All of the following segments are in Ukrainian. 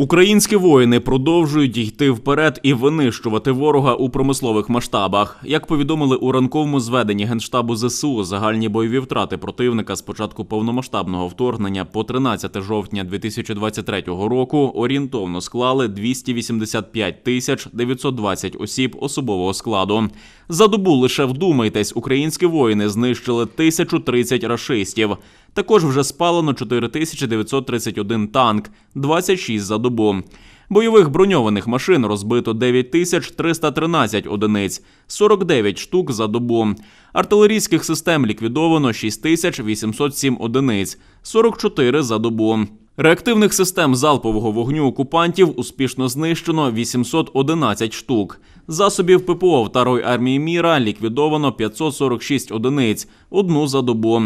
Українські воїни продовжують йти вперед і винищувати ворога у промислових масштабах. Як повідомили у ранковому зведенні генштабу ЗСУ, загальні бойові втрати противника з початку повномасштабного вторгнення по 13 жовтня 2023 року орієнтовно склали 285 тисяч 920 осіб особового складу. За добу лише вдумайтесь, українські воїни знищили 1030 рашистів. Також вже спалено 4931 танк, 26 за добу. Бойових броньованих машин розбито 9313 одиниць, 49 штук за добу. Артилерійських систем ліквідовано 6807 одиниць, 44 за добу. Реактивних систем залпового вогню окупантів успішно знищено 811 штук. Засобів ППО Второї армії міра ліквідовано 546 одиниць, одну за добу.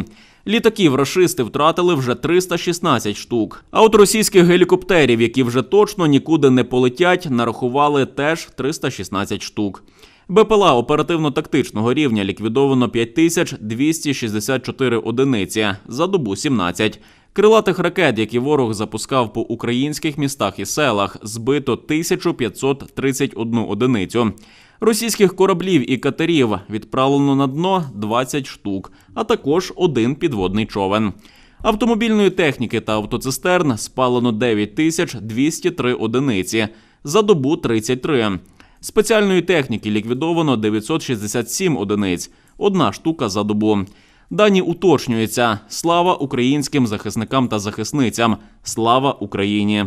Літаків рашисти втратили вже 316 штук. А от російських гелікоптерів, які вже точно нікуди не полетять, нарахували теж 316 штук. БПЛА оперативно-тактичного рівня ліквідовано 5264 одиниці, за добу 17. Крилатих ракет, які ворог запускав по українських містах і селах, збито 1531 одиницю. Російських кораблів і катерів відправлено на дно 20 штук, а також один підводний човен. Автомобільної техніки та автоцистерн спалено 9203 одиниці, за добу 33. Спеціальної техніки ліквідовано 967 одиниць, одна штука за добу. Дані уточнюються. Слава українським захисникам та захисницям. Слава Україні!